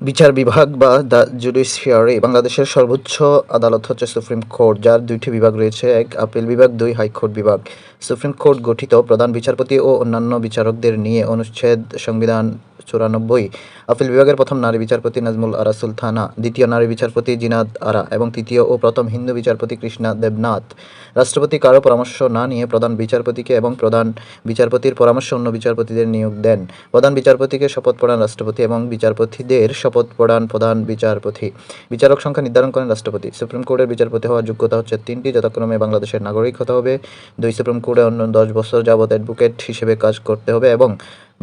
বিচার বিভাগ বা দ্য জুডিশিয়ারি বাংলাদেশের সর্বোচ্চ আদালত হচ্ছে সুপ্রিম কোর্ট, যার দুইটি বিভাগ রয়েছে। এক আপিল বিভাগ, দুই হাইকোর্ট বিভাগ। সুপ্রিম কোর্ট গঠিত প্রধান বিচারপতি ও অন্যান্য বিচারকদের নিয়ে অনুচ্ছেদ সংবিধান চুরানব্বই। আপিল বিভাগের প্রথম নারী বিচারপতি নাজমুল আরা সুলতানা দ্বিতীয় নারী বিচারপতি জিনাত আরা এবং তৃতীয় ও প্রথম হিন্দু বিচারপতি কৃষ্ণা দেবনাথ। রাষ্ট্রপতি কারও পরামর্শ না নিয়ে প্রধান বিচারপতিকে এবং প্রধান বিচারপতির পরামর্শ অন্য বিচারপতিদের নিয়োগ দেন। প্রধান বিচারপতিকে শপথ পড়ান রাষ্ট্রপতি এবং বিচারপতিদের শপথ পড়ান প্রধান বিচারপতি। বিচারক সংখ্যা নির্ধারণ করেন রাষ্ট্রপতি। সুপ্রিম কোর্টের বিচারপতি হওয়ার যোগ্যতা হচ্ছে তিনটি। যথাক্রমে বাংলাদেশের নাগরিক হতে হবে। দুই, সুপ্রিম কোর্টে অন্য দশ বছর যাবৎ অ্যাডভোকেট হিসেবে কাজ করতে হবে এবং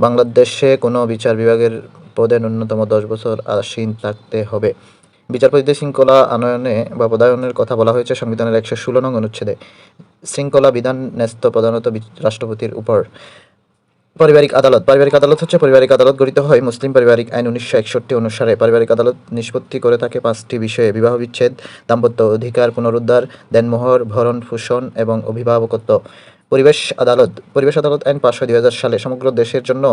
বাংলাদেশে কোনো বিচার বিভাগের পদে ন্যূনতম দশ বছর আসীন থাকতে হবে। বিচারপতিদের শৃঙ্খলা আনয়নে বা পদায়নের কথা বলা হয়েছে সংবিধানের একশো ষোলো নং অনুচ্ছেদে। শৃঙ্খলা বিধান ন্যস্ত প্রধানত রাষ্ট্রপতির উপর। পারিবারিক আদালত। পারিবারিক আদালত হচ্ছে পারিবারিক আদালত গঠিত হয় মুসলিম পারিবারিক আইন উনিশশো একষট্টি অনুসারে। পারিবারিক আদালত নিষ্পত্তি করে থাকে পাঁচটি বিষয়ে। বিবাহ বিচ্ছেদ, দাম্পত্য অধিকার পুনরুদ্ধার, দেনমোহর, ভরণ পোষণ এবং অভিভাবকত্ব। পরিবেশ আদালত পরিবেশ আদালত আইন পাঁচশো দুই হাজার সালে সমগ্র দেশের জন্য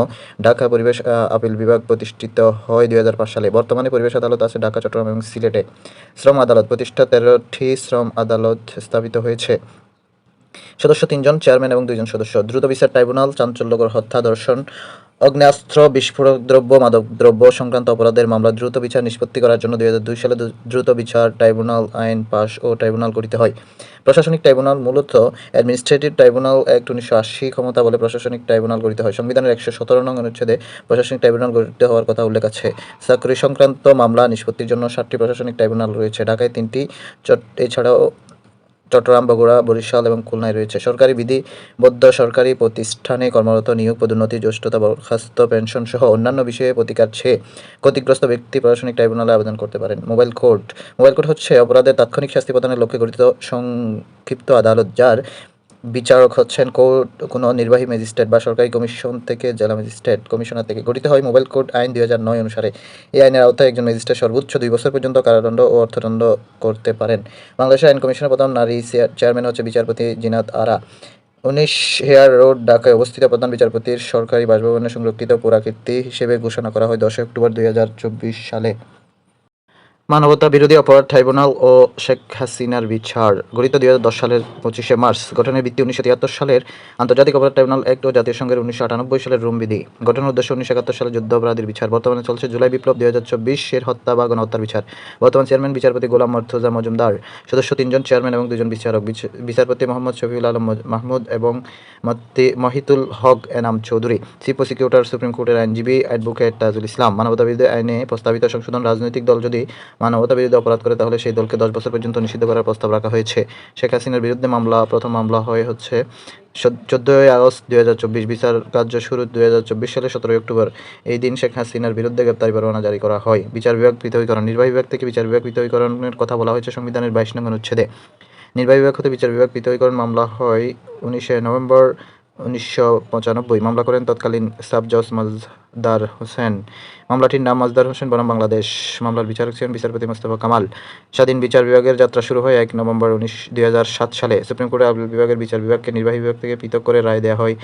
ঢাকা পরিবেশ আপিল বিভাগ প্রতিষ্ঠিত হয় দুই হাজার পাঁচ সালে। বর্তমানে পরিবেশ আদালত আছে ঢাকা, চট্টগ্রাম এবং সিলেটে। শ্রম আদালত প্রতিষ্ঠা তেরোটি শ্রম আদালত স্থাপিত হয়েছে। সদস্য তিনজন, চেয়ারম্যান এবং দুইজন সদস্য। দ্রুত বিচার ট্রাইব্যুনাল, চাঞ্চল্যকর হত্যা দর্শন অগ্নেয়াস্ত্র, বিস্ফোরক দ্রব্য, মাদক দ্রব্য সংক্রান্ত অপরাধের মামলা দ্রুত বিচার নিষ্পত্তি করার জন্য দুই সালে দ্রুত বিচার ট্রাইব্যুনাল আইন পাশ ও ট্রাইব্যুনাল গঠিত হয়। প্রশাসনিক ট্রাইব্যুনাল মূলত অ্যাডমিনিস্ট্রেটিভ ট্রাইব্যুনাল অ্যাক্ট উনিশশো আশি ক্ষমতা বলে প্রশাসনিক ট্রাইব্যুনাল গঠিত হয়। সংবিধানের একশো সতেরো নং অনুচ্ছেদে প্রশাসনিক ট্রাইব্যুনাল গঠিত হওয়ার কথা উল্লেখ আছে। চাকরি সংক্রান্ত মামলা নিষ্পত্তির জন্য সাতটি প্রশাসনিক ট্রাইব্যুনাল রয়েছে। ঢাকায় তিনটি এছাড়াও চট্টগ্রাম, বগুড়া, বরিশাল এবং খুলনায় রয়েছে। সরকারি বিধিবদ্ধ সরকারি প্রতিষ্ঠানে কর্মরত নিয়োগ, পদোন্নতি, জ্যেষ্ঠতা, বরখাস্ত, পেনশন সহ অন্যান্য বিষয়ে প্রতিকার চেয়ে ক্ষতিগ্রস্ত ব্যক্তি প্রশাসনিক ট্রাইব্যুনালে আবেদন করতে পারেন। মোবাইল কোর্ট মোবাইল কোর্ট হচ্ছে অপরাধের তাৎক্ষণিক শাস্তি প্রদানের লক্ষ্যে গঠিত সংক্ষিপ্ত আদালত, যার বিচারক হচ্ছেন কোর্ট, কোনো নির্বাহী ম্যাজিস্ট্রেট বা সরকারি কমিশন থেকে, জেলা ম্যাজিস্ট্রেট কমিশনার থেকে গঠিত হয়। মোবাইল কোর্ট আইন দুই হাজার নয় অনুসারে এই আইনের আওতায় একজন ম্যাজিস্ট্রেট সর্বোচ্চ দুই বছর পর্যন্ত কারাদণ্ড ও অর্থদণ্ড করতে পারেন। বাংলাদেশের আইন কমিশনের প্রধান নারী চেয়ার- চেয়ারম্যান হচ্ছে বিচারপতি জিনাত আরা। উনিশ হেয়ার রোড, ঢাকায় অবস্থিত প্রধান বিচারপতির সরকারি বাসভবনে সংরক্ষিত পুরাকীর্তি হিসেবে ঘোষণা করা হয় দশই অক্টোবর দুই সালে। মানবতা বিরোধী অপরাধ ট্রাইব্যুনাল ও শেখ হাসিনার বিচার। গঠিত দুই হাজার দশ সালের পঁচিশে মার্চ, গঠনের ভিত্তি উনিশশো তিয়াত্তর সালের আন্তর্জাতিক অপরাধ ট্রাইব্যুনাল অ্যাক্ট ও জাতীয় সংঘের উনিশশো আটানব্বই সালের রুম বিধি। গঠনের উদ্দেশ্য উনিশশো একাত্তর সালের যুদ্ধ অপরাধীর বিচার। বর্তমানে চলছে জুলাই বিপ্লব দুই হাজার চব্বিশের হত্যা বা গণহত্যার বিচার। বর্তমান চেয়ারম্যান, বিচারপতি গোলাম মর্তজা মজুমদার, সদস্য তিনজন চেয়ারম্যান এবং দুজন বিচারক। বিচ- বিচারপতি মোহাম্মদ শফিউল আলম মাহমুদ এবং Mohitul Haque Enam Chowdhury. Chief prosecutor, supreme কোর্টের আইনজীবী, অ্যাডভোকেট তাজুল ইসলাম। মানবতা বিরোধী আইনে প্রস্তাবিত সংশোধন রাজনৈতিক দল যদি মানবতা বিরোধী অপরাধ করে, তাহলে সেই দলকে দশ বছর পর্যন্ত নিষিদ্ধ করার প্রস্তাব রাখা হয়েছে। শেখ হাসিনার বিরুদ্ধে মামলা, প্রথম মামলা হয় হচ্ছে চোদ্দোই আগস্ট দুই হাজার চব্বিশ বিচার কার্য শুরু দুই হাজার চব্বিশ সালের সতেরোই অক্টোবর। এই দিন শেখ হাসিনার বিরুদ্ধে গ্রেপ্তারি পরোয়ানা জারি করা হয়। বিচার বিভাগ পৃথকীকরণ, নির্বাহী বিভাগ থেকে বিচার বিভাগ পৃথকীকরণের কথা বলা হয়েছে সংবিধানের বাইশ নং অনুচ্ছেদে। নির্বাহী বিভাগ হতে বিচার বিভাগ পৃথকীকরণ মামলা হয় উনিশে নভেম্বর উনিশশো পঁচানব্বই। মামলা করেন তৎকালীন সাব জজ মাজদার হোসেন। মামলাটির নাম মাজদার হোসেন বনাম বাংলাদেশ। মামলার বিচারক ছিলেন বিচারপতি মোস্তফা কামাল। স্বাধীন বিচার বিভাগের যাত্রা শুরু হয় এক নভেম্বর উনিশ, দুই সালে। সুপ্রিম কোর্টে আপিল বিভাগের বিচার বিভাগকে নির্বাহী বিভাগ থেকে পৃথক করে রায় দেওয়া হয়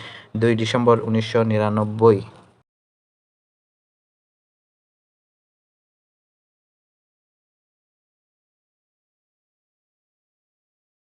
দুই ডিসেম্বর উনিশশো নিরানব্বই।